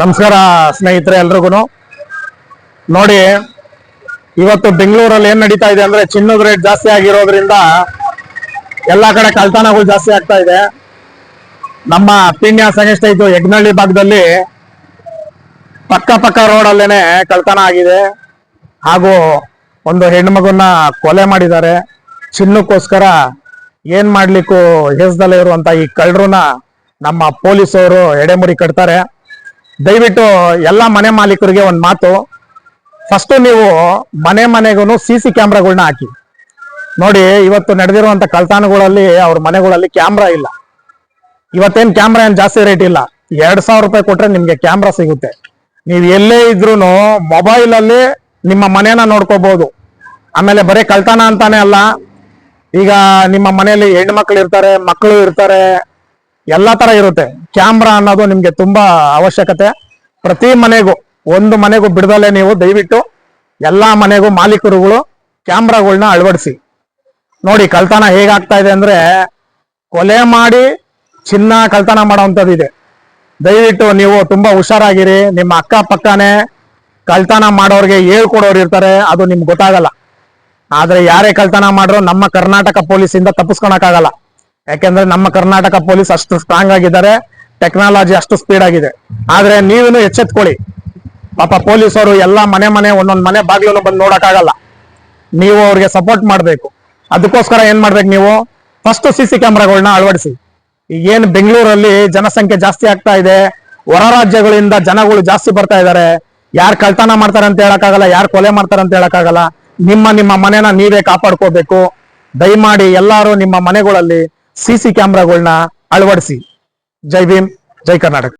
ನಮಸ್ಕಾರ ಸ್ನೇಹಿತರೆ ಎಲ್ರಿಗೂ ನೋಡಿ, ಇವತ್ತು ಬೆಂಗಳೂರಲ್ಲಿ ಏನ್ ನಡೀತಾ ಇದೆ ಅಂದ್ರೆ ಚಿನ್ನದ ರೇಟ್ ಜಾಸ್ತಿ ಆಗಿರೋದ್ರಿಂದ ಎಲ್ಲಾ ಕಡೆ ಕಳ್ತನಗಳು ಜಾಸ್ತಿ ಆಗ್ತಾ ಇದೆ. ನಮ್ಮ ಪಿಣ್ಯ ಸಂಗಷ್ಟ ಇದ್ದು ಯಜ್ಞಹಳ್ಳಿ ಭಾಗದಲ್ಲಿ ಪಕ್ಕ ಪಕ್ಕ ರೋಡಲ್ಲೇನೆ ಕಳ್ತನ ಆಗಿದೆ. ಹಾಗೂ ಒಂದು ಹೆಣ್ಮಗುನ್ನ ಕೊಲೆ ಮಾಡಿದ್ದಾರೆ. ಚಿನ್ನಕ್ಕೋಸ್ಕರ ಏನ್ ಮಾಡ್ಲಿಕ್ಕೂ ಹೆಸದಲ್ಲೇ ಇರುವಂತ ಈ ಕಳ್ಳರನ್ನ ನಮ್ಮ ಪೊಲೀಸವರು ಎಡೆಮುರಿ ಕಟ್ತಾರೆ. ದಯವಿಟ್ಟು ಎಲ್ಲ ಮನೆ ಮಾಲೀಕರಿಗೆ ಒಂದು ಮಾತು. ಫಸ್ಟ್ ನೀವು ಮನೆ ಮನೆಗೂ ಸಿ ಸಿ ಕ್ಯಾಮ್ರಾಗಳನ್ನ ಹಾಕಿ. ನೋಡಿ, ಇವತ್ತು ನಡೆದಿರುವಂಥ ಕಳ್ತಾನಗಳಲ್ಲಿ ಅವ್ರ ಮನೆಗಳಲ್ಲಿ ಕ್ಯಾಮ್ರಾ ಇಲ್ಲ. ಇವತ್ತೇನ್ ಕ್ಯಾಮ್ರಾ ಏನು ಜಾಸ್ತಿ ರೇಟ್ ಇಲ್ಲ. ಎರಡ್ ಸಾವಿರ ರೂಪಾಯಿ ಕೊಟ್ಟರೆ ನಿಮಗೆ ಕ್ಯಾಮ್ರಾ ಸಿಗುತ್ತೆ. ನೀವು ಎಲ್ಲೇ ಇದ್ರೂ ಮೊಬೈಲ್ ಅಲ್ಲಿ ನಿಮ್ಮ ಮನೇನ ನೋಡ್ಕೋಬಹುದು ಆಮೇಲೆ ಬರೀ ಕಳ್ತಾನ ಅಂತಾನೆ ಅಲ್ಲ. ಈಗ ನಿಮ್ಮ ಮನೆಯಲ್ಲಿ ಹೆಣ್ಮಕ್ಳು ಇರ್ತಾರೆ ಮಕ್ಕಳು ಇರ್ತಾರೆ ಎಲ್ಲಾ ತರ ಇರುತ್ತೆ. ಕ್ಯಾಮ್ರಾ ಅನ್ನೋದು ನಿಮ್ಗೆ ತುಂಬಾ ಅವಶ್ಯಕತೆ. ಪ್ರತಿ ಮನೆಗೂ, ಒಂದು ಮನೆಗೂ ಬಿಡದಲ್ಲೇ ನೀವು ದಯವಿಟ್ಟು ಎಲ್ಲಾ ಮನೆಗೂ ಮಾಲೀಕರುಗಳು ಕ್ಯಾಮ್ರಾಗಳನ್ನ ಅಳವಡಿಸಿ. ನೋಡಿ, ಕಳ್ತನ ಹೇಗಾಗ್ತಾ ಇದೆ ಅಂದ್ರೆ ಕೊಲೆ ಮಾಡಿ ಚಿನ್ನ ಕಳ್ತನ ಮಾಡೋವಂಥದ್ದು ಇದೆ. ದಯವಿಟ್ಟು ನೀವು ತುಂಬಾ ಹುಷಾರಾಗಿರಿ. ನಿಮ್ಮ ಅಕ್ಕ ಪಕ್ಕನೆ ಕಳ್ತನ ಮಾಡೋರಿಗೆ ಹೇಳ್ಕೊಡೋರು ಇರ್ತಾರೆ. ಅದು ನಿಮ್ಗೆ ಗೊತ್ತಾಗಲ್ಲ. ಆದ್ರೆ ಯಾರೇ ಕಳ್ತನ ಮಾಡ್ರು ನಮ್ಮ ಕರ್ನಾಟಕ ಪೊಲೀಸ್ ಇಂದ ತಪ್ಪಿಸ್ಕೊಳಕ್ಕಾಗಲ್ಲ. ಯಾಕೆಂದ್ರೆ ನಮ್ಮ ಕರ್ನಾಟಕ ಪೊಲೀಸ್ ಅಷ್ಟು ಸ್ಟ್ರಾಂಗ್ ಆಗಿದ್ದಾರೆ ಟೆಕ್ನಾಲಜಿ ಅಷ್ಟು ಸ್ಪೀಡ್ ಆಗಿದೆ. ಆದ್ರೆ ನೀವೇನು ಎಚ್ಚೆತ್ಕೊಳ್ಳಿ. ಪಾಪ ಪೊಲೀಸರು ಎಲ್ಲಾ ಮನೆ ಮನೆ, ಒಂದೊಂದ್ ಮನೆ ಬಾಗಿಲು ಬಂದು ನೋಡಕ್ಕಾಗಲ್ಲ. ನೀವು ಅವ್ರಿಗೆ ಸಪೋರ್ಟ್ ಮಾಡ್ಬೇಕು. ಅದಕ್ಕೋಸ್ಕರ ಏನ್ ಮಾಡ್ಬೇಕು ನೀವು? ಫಸ್ಟ್ ಸಿ ಸಿ ಕ್ಯಾಮ್ರಾಗಳನ್ನ ಅಳವಡಿಸಿ. ಈಗೇನು ಬೆಂಗಳೂರಲ್ಲಿ ಜನಸಂಖ್ಯೆ ಜಾಸ್ತಿ ಆಗ್ತಾ ಇದೆ, ಹೊರ ರಾಜ್ಯಗಳಿಂದ ಜನಗಳು ಜಾಸ್ತಿ ಬರ್ತಾ ಇದ್ದಾರೆ, ಯಾರು ಕಳ್ತನ ಮಾಡ್ತಾರೆ ಅಂತ ಹೇಳಕ್ಕಾಗಲ್ಲ, ಯಾರು ಕೊಲೆ ಮಾಡ್ತಾರೆ ಅಂತ ಹೇಳಕ್ಕಾಗಲ್ಲ, ನಿಮ್ಮ ನಿಮ್ಮ ಮನೆನ ನೀವೇ ಕಾಪಾಡ್ಕೋಬೇಕು. ದಯಮಾಡಿ ಎಲ್ಲಾರು ನಿಮ್ಮ ಮನೆಗಳಲ್ಲಿ ಸಿ ಸಿ ಕ್ಯಾಮ್ರಾಗಳನ್ನ ಅಳವಡಿಸಿ. ಜೈ ಭೀಮ್ ಜೈ ಕರ್ನಾಟಕ.